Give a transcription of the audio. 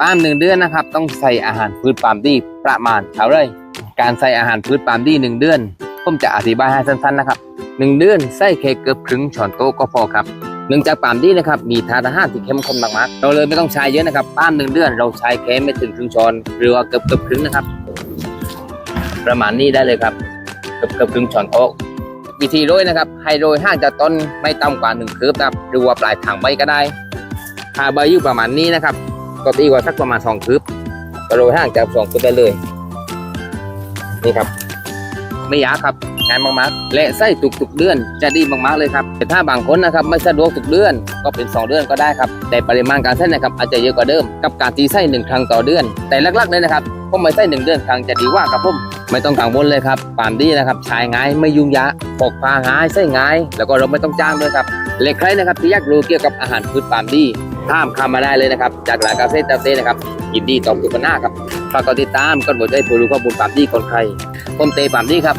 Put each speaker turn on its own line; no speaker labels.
ปาล์มหนึ่งเดือนนะครับ ต้องใส่อาหารพืชปาล์มดีประมาณเท่าไรการใส่อาหารพืชปาล์มดีหนึ่งเดือนผมจะอธิบายให้สั้นๆนะครับหนึ่งเดือนใส่แค่เกือบครึ่งช้อนโต๊ะก็พอครับเนื่องจากปาล์มดีนะครับมีธาตุอาหารที่เข้มข้นมากๆเราเลยไม่ต้องใช้เยอะนะครับปาล์มหนึ่งเดือนเราใช้แค่ไม่ถึงครึ่งช้อนหรือว่าเกือบเกือบครึ่งนะครับ ประมาณนี้ได้เลยครับเกือบเกือบครึ่งช้อนโต๊ะวิธีโรยนะครับ ให้โรยห่างจากต้นไม่ต่ำกว่าหนึ่งคืบนะครับหรือว่าปลายทางใบก็ได้ถ้าใบอยู่ประมาณนี้นะครับ ก็ตีกว่าสักประมาณสองคืบก็โรยห่างจากสองคืบได้เลย นี่ครับ ไม่ยากครับง่ายมากๆและไส้ทุกๆเดือนจะดีมากๆเลยครับแต่ถ้าบางคนนะครับไม่สะดวกทุกเดือนก็เป็น 2 เดือนก็ได้ครับแต่ปริมาณการใส่นะครับอาจจะเยอะกว่าเดิมกับการตีไส้หนึ่งครั้งต่อเดือน แต่ลักๆเลยนะครับผมไม่ไส้หนึ่งเดือนครั้งจะดีกว่าครับผมไม่ต้องกังวลเลยครับปามดีนะครับใช้ง่ายไม่ยุ่งยากพกพาง่ายใส่ง่าย แล้วก็เราไม่ต้องจ้างด้วยครับและใครนะครับที่อยากรู้เกี่ยวกับอาหารพืชปามดี ข้ามคำมาได้เลยนะครับ จากหลายการเซตเตาเต้นะครับยินดีตอบทุกปัญหาครับฝากกดติดตามกดหัวใจผู้รู้ข้อมูลปามดีคนใครผมเตปามดีครับ